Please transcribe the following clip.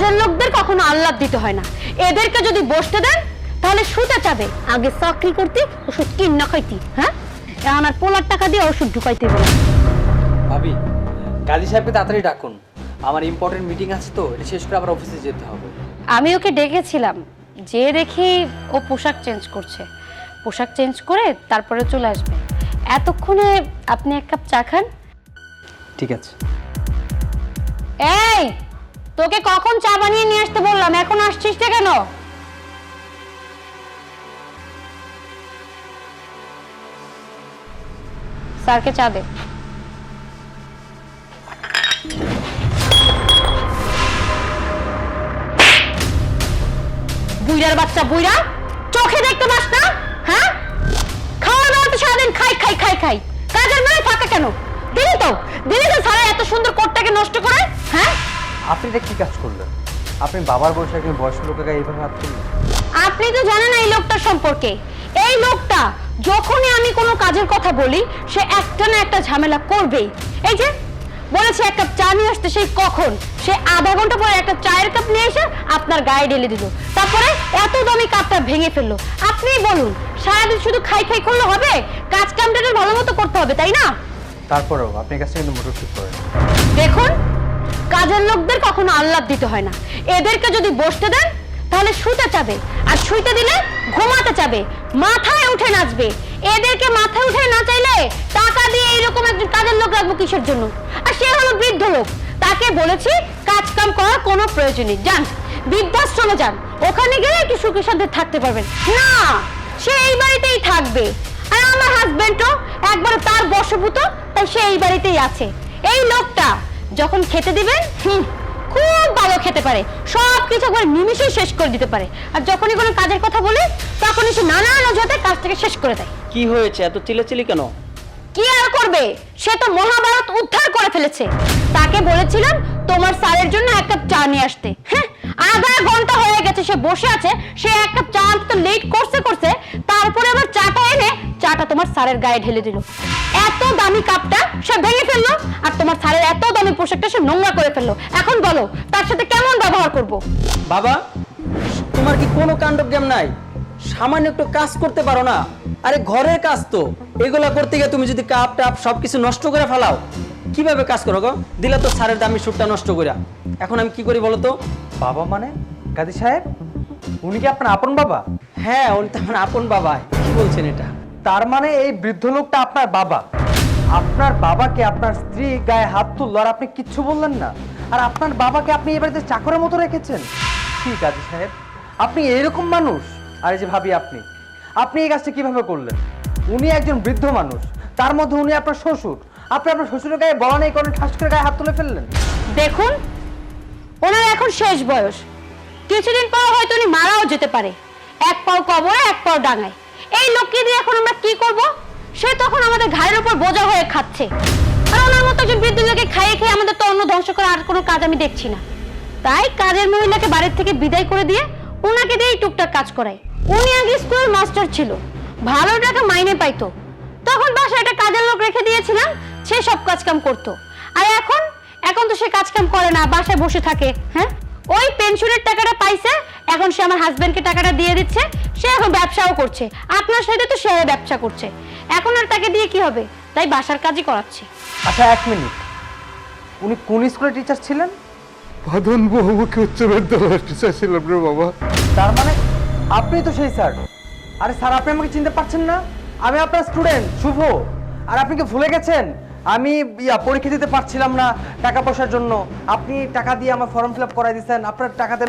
কাজের লোকদের কখনো আল্লাহ দিতে হয় না। এদেরকে যদি বসতে দেন তাহলে শুতে চাবে। আগে চাকরি করতে ওষুধ কিনা খাইতি হ্যাঁ? এখন আর পোলার টাকা দিয়ে ওষুধ ঢুকাইতে বলে ভাবি কাজী সাহেবকে তাড়াতাড়ি ডাকুন। আমার ইম্পর্টেন্ট মিটিং আছে তো এটা শেষ করে আবার অফিসে যেতে হবে। আমি ওকে ডেকেছিলাম যে দেখি ও পোশাক চেঞ্জ করছে। পোশাক চেঞ্জ করে তারপরে চলে আসবে। এতক্ষণে আপনি এক কাপ চা খান। ঠিক আছে। এই! তোকে কখন চা বানিয়ে নিয়ে আসতে বললাম? এখন আসছিস না কেন? স্যারকে চা দে। বুইড়ার বাচ্চা, বুইড়া, চোখে দেখতে পাস না? হ্যাঁ? খাওয়া দাওয়া তো সারাদিন খাই খাই খাই খাই। কাজের মেয়ে ফাঁকা কেন? দিলি তো? দিলি তো সারা এত সুন্দর কোটটাকে নষ্ট করে? হ্যাঁ? আপনি এটা কি কাজ করলেন? আপনি বাবার বয়সে একজন বয়স্ক লোকেরা এইভাবে হাত তুললেন? আপনি তো জানেন এই লোকটার সম্পর্কে। এই লোকটা যখনই আমি কোনো কাজের কথা বলি সে একটা না একটা ঝামেলা করবেই। এই যে বলেছে এক কাপ চা নিয়ে আসতে সেই কখন? সে আধা ঘণ্টা পরে একটা চায়ের কাপ নিয়ে এসে আপনার গায়ে ঢেলে দিল। তারপরে এত দামি কাপটা ভেঙে ফেলল। আপনিই বলুন সারাদিন শুধু খাই খাই করলে হবে? কাজ কামটা ভালো মতো করতে হবে তাই না? তারপরেও আপনি কাছে কিন্তু মোটর ঠিক করেন দেখুন কাজের লোকদের কখনো আল্লাহ দিতে হয় না। এদেরকে যদি বসতে দেন, তাহলে শুতে চাবে। আর শুইতে দিলে ঘুমাতে চাবে। মাথায় উঠে নাচবে। এদেরকে মাথায় উঠে না চাইলে টাকা দিয়ে এইরকম একজন কাজের লোক রাখব কিসের জন্য? আর সে হলো বৃদ্ধ লোক। তাকে বলেছি, কাজ কাম করার কোনো প্রয়োজন নেই। যান, বৃদ্ধাশ্রমে যান। ওখানে গেলে একটু সুখে সাথে থাকতে পারবেন। না, সে এই বাড়িতেই থাকবে। আর আমার হাজবেন্ডও একবার তার বশভূত তাই সে এই বাড়িতেই আছে। এই লোকটা যখন খেতে দিবেন হুম খুব ভালো খেতে পারে। সব কিছু একবার নিমিশেই শেষ করে দিতে পারে। আর যখনই কোনো কাজের কথা বলে তখনই সে নানান অজুহাতে কাজটাকে শেষ করে দেয়। কি হয়েছে? এত চিলেচিলি কেন? কি আর করবে? সে তো মহাভারত উদ্ধার করে ফেলেছে। তাকে বলেছিলাম তোমার স্যারের জন্য এক কাপ চা নিয়ে আসতে। হ্যাঁ আধা ঘণ্টা হয়ে গেছে সে বসে আছে। সে এক কাপ চা আনতে লেট করছে করছে। তোমার স্যারের গায়ে ঢেলে দিল। এত দামি কাপটা সে ভেঙে ফেলল আর তোমার স্যারের এত দামি পোশাকটা সে নোংরা করে ফেলল। এখন বলো তার সাথে কেমন ব্যবহার করব? বাবা তোমার কি কোনো কাণ্ডজ্ঞান নাই? সামান্য একটু কাজ করতে পারো না। আরে ঘরের কাজ তো। এগুলা করতে গিয়ে তুমি যদি কাপ টাপ সবকিছু নষ্ট করে ফেলাও কীভাবে কাজ করো গো? দিলে তো সারের দামি সুটটা নষ্ট করে এখন আমি কি করি বলো তো? বাবা মানে? কাজী সাহেব? উনি কি আপনার আপন বাবা? হ্যাঁ উনি তো আমার আপন বাবা কি বলছেন এটা? তার মানে এই বৃদ্ধ লোকটা আপনার বাবা। আপনার বাবাকে আপনার স্ত্রী গায়ে হাত তুললো আর আপনি কিচ্ছু বললেন না। আর আপনার বাবাকে আপনি বাড়িতে চাকরের মতো রেখেছেন। ঠিক আছে সাহেব, আপনি এরকম মানুষ। আর এই যে ভাবি আপনি আপনি এই কাজটা কীভাবে করলেন? উনি একজন বৃদ্ধ মানুষ, তার মধ্যে উনি আপনার শ্বশুর। আপনি আপনার শ্বশুরের গায়ে বলা নেই করেন ঠাস করে গায়ে হাত তুলে ফেললেন। দেখুন, ওনার এখন শেষ বয়স। কিছুদিন পর হয়তো উনি মারাও যেতে পারে। এক পাও কবরে, এক পাও ডাঙায়। এই লোককে দিয়ে এখন আমরা কি করব? সে তখন আমাদের ঘাড়ের উপর বোঝা হয়ে খাচ্ছে। আর ওনার মতো একজন বৃদ্ধ লোকে খাইয়ে খেয়ে আমাদের তো অন্য ধ্বংস করার আর কোনো কাজ আমি দেখছি না। তাই কাজের মহিলাকে বাড়ির থেকে বিদায় করে দিয়ে ওনাকে দিয়েই টুকটাক কাজ করাই। উনি আগে স্কুলের মাস্টার ছিল। ভালো টাকা মাইনে পাইতো। তখন বাসায় একটা কাজের লোক রেখে দিয়েছিলাম, সে সব কাজ কাম করতো। আর এখন এখন তো সে কাজ কাম করে না, বাসায় বসে থাকে হ্যাঁ? ওই পেনশনের টাকাটা পাইছে এখন সে আমার হাজবেন্ডকে টাকাটা দিয়ে দিচ্ছে সে এখন ব্যবসাও করছে। আপনার সাথে তো সে ব্যবসা করছে। এখন আর তাকে দিয়ে কি হবে? তাই বাসার কাজই করাচ্ছি। আচ্ছা এক মিনিট। উনি কোন স্কুলের টিচার ছিলেন? বাঁধন বহুমুখী উচ্চ বিদ্যালয়ের টিচার ছিলাম রে বাবা। তার মানে আপনি তো সেই স্যার আরে স্যার আপনি আমাকে চিনতে পারছেন না? আমি আপনার স্টুডেন্ট শুভ। আর আপনি কি ভুলে গেছেন? আমি ইয়া, পরীক্ষা দিতে পারছিলাম না টাকা পয়সার জন্য। আপনি টাকা দিয়ে আমার ফর্ম ফিল আপ করাই দিচ্ছেন আপনার টাকাতে